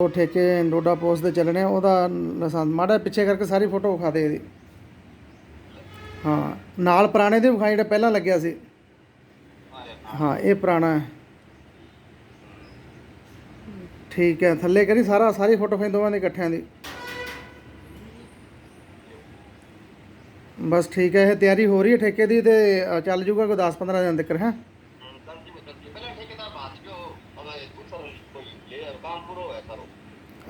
ਉਹ ਠੇਕੇ ਡੋਡਾ ਪੋਸਟ ਦੇ ਚੱਲਣੇ ਉਹਦਾ ਲਾਇਸੈਂਸ ਮਾੜਾ ਪਿੱਛੇ ਕਰਕੇ ਸਾਰੀ ਫੋਟੋ ਵਿਖਾ ਦੇ ਇਹਦੀ ਹਾਂ ਨਾਲ ਪੁਰਾਣੇ ਦੇ ਵਿਖਾਈ ਜਿਹੜਾ ਪਹਿਲਾਂ ਲੱਗਿਆ ਸੀ ਹਾਂ ਇਹ ਪੁਰਾਣਾ ਹੈ ਠੀਕ ਹੈ ਥੱਲੇ ਕਰੀ ਸਾਰਾ ਸਾਰੀ ਫੋਟੋ ਫੇ ਦੋਵਾਂ ਦੀ ਇਕੱਠਿਆਂ ਦੀ ਬਸ ਠੀਕ ਹੈ ਇਹ ਤਿਆਰੀ ਹੋ ਰਹੀ ਹੈ ਠੇਕੇ ਦੀ ਤੇ ਚੱਲ ਜੂਗਾ ਕੋਈ 10 15 ਦਿਨ ਤੱਕ ਹੈ ਪਹਿਲਾਂ ਠੇਕੇਦਾਰ ਬਾਤ ਜੋ ਹਮਾਰੇ ਦੂਸਰਾ ਕੋਈ ਲੈ ਕੰਮ ਪੂਰਾ ਹੋਇਆ ਸਾਰੋ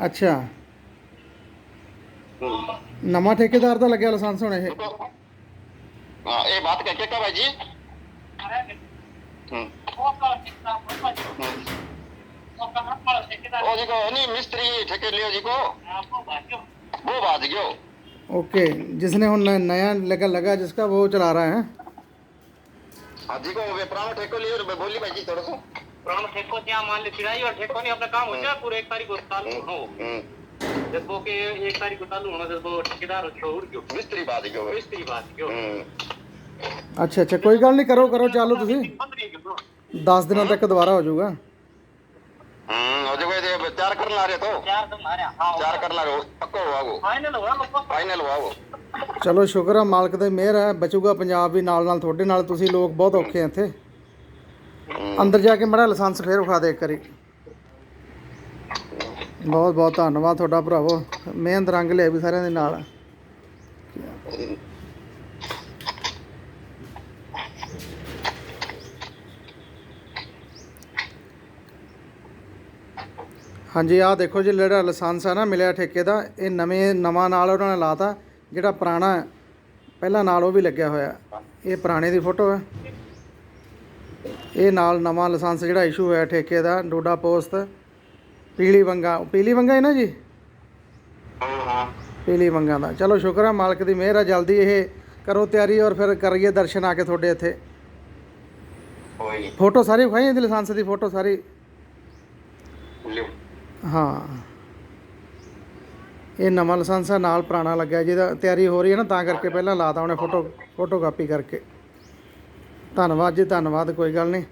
ਅੱਛਾ ਨਵਾਂ ਠੇਕੇਦਾਰ ਦਾ ਲੱਗਿਆ ਲਾਇਸੈਂਸ ਹੁਣ ਇਹ हाँ ये बात कहते कब है जी हम्म। ओ जी को नहीं मिस्त्री ठेके लियो जी को वो बात गयो ओके जिसने ਹੁਣ न- नया लगा लगा जिसका वो चला रहा है हाँ जी को वे पुराना ठेको लियो मैं बोली भाई जी थोड़ा सा पुराना ठेको ત્યાં मान લે चिराई और ठेको नहीं अपना काम हो जाए पूरे एक तारीख को चालू हो हम्म। जब वो के एक तारीख को चालू होना जब वो ठेकेदार छोड़ गयो मिस्त्री बात गयो मिस्त्री बात गयो हम्म। ਅੱਛਾ ਅੱਛਾ ਕੋਈ ਗੱਲ ਨਹੀਂ ਕਰੋ ਕਰੋ ਚਾਲੂ ਤੁਸੀਂ पंद्रह गयो 10 ਦਿਨਾਂ ਤੱਕ ਦੁਬਾਰਾ ਹੋ ਜਾਊਗਾ हम्म और जो ये तैयार कर ला रहे तो चार तो मारे हाँ तैयार कर ला रहे हो पक्का हुआ वो फाइनल हुआ लोग फाइनल हुआ वो ਚਲੋ ਸ਼ੁਕਰ ਆ ਮਾਲਕ ਦੀ ਮਿਹਰ ਹੈ ਬਚੂਗਾ ਪੰਜਾਬ ਵੀ ਨਾਲ ਨਾਲ ਤੁਹਾਡੇ ਨਾਲ ਤੁਸੀਂ ਲੋਕ ਬਹੁਤ ਔਖੇ ਆ ਇੱਥੇ हम्म। ਅੰਦਰ ਜਾ ਕੇ ਮੜਾ ਲਾਇਸੈਂਸ ਫੇਰ ਵਿਖਾ ਦੇ ਇੱਕ ਵਾਰੀ। ਬਹੁਤ ਬਹੁਤ ਧੰਨਵਾਦ ਤੁਹਾਡਾ ਭਰਾਵੋ। ਮਿਹਨਤ ਰੰਗ ਲਿਆ ਵੀ ਸਾਰਿਆਂ ਦੇ ਨਾਲ। ਹਾਂਜੀ, ਆਹ ਦੇਖੋ ਜੀ, ਜਿਹੜਾ ਲਾਇਸੈਂਸ ਆ ਨਾ ਮਿਲਿਆ ਠੇਕੇ ਦਾ, ਇਹ ਨਵੇਂ, ਨਵਾਂ ਨਾਲ ਉਹਨਾਂ ਨੇ ਲਾਤਾ, ਜਿਹੜਾ ਪੁਰਾਣਾ ਪਹਿਲਾਂ ਨਾਲ ਉਹ ਵੀ ਲੱਗਿਆ ਹੋਇਆ। ਇਹ ਪੁਰਾਣੇ ਦੀ ਫੋਟੋ ਹੈ। ਇਹ ਨਾਲ ਨਵਾਂ ਲਾਇਸੈਂਸ ਜਿਹੜਾ ਇਸ਼ੂ ਹੋਇਆ ਠੇਕੇ ਦਾ ਡੋਡਾ ਪੋਸਟ ਪੀਲੀ ਵੰਗਾ ਪੀਲੀ ਵੰਗਾ ਹੈ ਨਾ ਜੀ? ਪੀਲੀ ਵੰਗਾ ਦਾ। ਚਲੋ ਸ਼ੁਕਰ ਹੈ ਮਾਲਕ ਦੀ ਮਿਹਰ ਹੈ ਜਲਦੀ ਇਹ ਕਰੋ ਤਿਆਰੀ ਔਰ ਫਿਰ ਕਰੀਏ ਦਰਸ਼ਨ ਆ ਕੇ ਤੁਹਾਡੇ ਇੱਥੇ। ਫੋਟੋ ਸਾਰੀ ਵਿਖਾਈ ਇਹਦੀ ਲਾਇਸੈਂਸ ਦੀ ਫੋਟੋ ਸਾਰੀ? ਹਾਂ। ਇਹ ਨਵਾਂ ਲਾਇਸੈਂਸ ਨਾਲ ਪੁਰਾਣਾ ਲੱਗਿਆ ਜਿਹਦਾ ਤਿਆਰੀ ਹੋ ਰਹੀ ਹੈ ਨਾ ਤਾਂ ਕਰਕੇ ਪਹਿਲਾਂ ਲਾਤਾ ਉਹਨੇ ਫੋਟੋ ਫੋਟੋ ਕਾਪੀ ਕਰਕੇ। ਧੰਨਵਾਦ ਜੀ ਧੰਨਵਾਦ ਕੋਈ ਗੱਲ ਨਹੀਂ।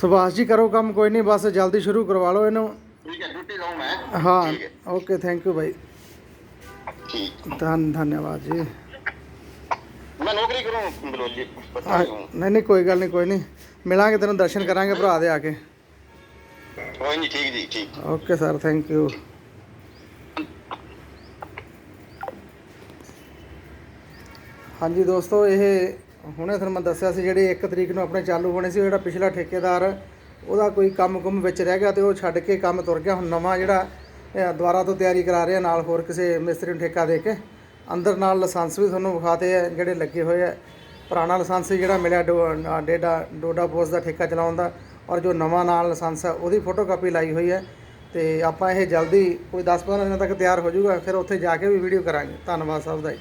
ਸੁਭਾਸ਼ ਜੀ ਕਰੋ ਕੰਮ ਕੋਈ ਨਹੀਂ ਬਸ ਜਲਦੀ ਸ਼ੁਰੂ ਕਰਵਾ ਲਓ ਇਹਨੂੰ। ਠੀਕ ਹੈ ਡਿਊਟੀ ਲਾਉਂ ਮੈਂ। ਹਾਂ ਓਕੇ ਥੈਂਕ ਯੂ ਭਾਈ ਠੀਕ। ਧੰਨ ਧੰਨਵਾਦ ਜੀ। ਮੈਂ ਨੌਕਰੀ ਕਰੂੰ ਬਲੋਲੀ ਪਤਾ ਨਹੀਂ ਨਹੀਂ ਕੋਈ ਗੱਲ ਨਹੀਂ ਕੋਈ ਨਹੀਂ। ਮਿਲਾਂਗੇ ਤੈਨੂੰ ਦਰਸ਼ਨ ਕਰਾਂਗੇ ਭਰਾ ਦੇ ਆ ਕੇ। ਕੋਈ ਨਹੀਂ ਠੀਕ ਜੀ ਠੀਕ। Okay sir thank you. ਹਾਂਜੀ ਦੋਸਤੋ ਇਹ ਹੁਣੇ ਤੁਹਾਨੂੰ ਮੈਂ ਦੱਸਿਆ ਸੀ ਜਿਹੜੀ 1 ਤਰੀਕ ਨੂੰ ਆਪਣੇ ਚਾਲੂ ਹੋਣੇ ਸੀ, ਉਹ ਜਿਹੜਾ ਪਿਛਲਾ ਠੇਕੇਦਾਰ, ਉਹਦਾ ਕੋਈ ਕੰਮ ਕੁਮ ਵਿੱਚ ਰਹਿ ਗਿਆ ਤੇ ਉਹ ਛੱਡ ਕੇ ਕੰਮ ਤੁਰ ਗਿਆ। ਹੁਣ ਨਵਾਂ ਜਿਹੜਾ ਦੁਬਾਰਾ ਤੋਂ ਤਿਆਰੀ ਕਰਾ ਰਿਹਾ ਨਾਲ ਹੋਰ ਕਿਸੇ ਮਿਸਤਰੀ ਨੂੰ ਠੇਕਾ ਦੇ ਕੇ। ਅੰਦਰ ਨਾਲ ਲਾਇਸੈਂਸ ਵੀ ਤੁਹਾਨੂੰ ਵਿਖਾਤੇ ਆ, ਜਿਹੜੇ ਲੱਗੇ ਹੋਏ ਆ। ਪੁਰਾਣਾ ਲਾਇਸੈਂਸ ਸੀ ਜਿਹੜਾ ਮਿਲਿਆ ਡੋ- ਡੇਡਾ, ਡੋਡਾ ਪੋਸਟ ਦਾ ਠੇਕਾ ਚਲਾਉਣ ਦਾ, ਔਰ ਜੋ ਨਵਾਂ ਨਾਲ ਲਾਇਸੈਂਸ ਆ, ਉਹਦੀ ਫੋਟੋਕਾਪੀ ਲਾਈ ਹੋਈ ਹੈ ਤੇ ਆਪਾਂ ਇਹ ਜਲਦੀ, ਕੋਈ 10-15 ਦਿਨਾਂ ਤੱਕ ਤਿਆਰ ਹੋ ਜਾਊਗਾ, ਫਿਰ ਉੱਥੇ ਜਾ ਕੇ ਵੀ ਵੀਡੀਓ ਕਰਾਂਗੇ। ਧੰਨਵਾਦ ਸਭ ਦਾ ਜੀ।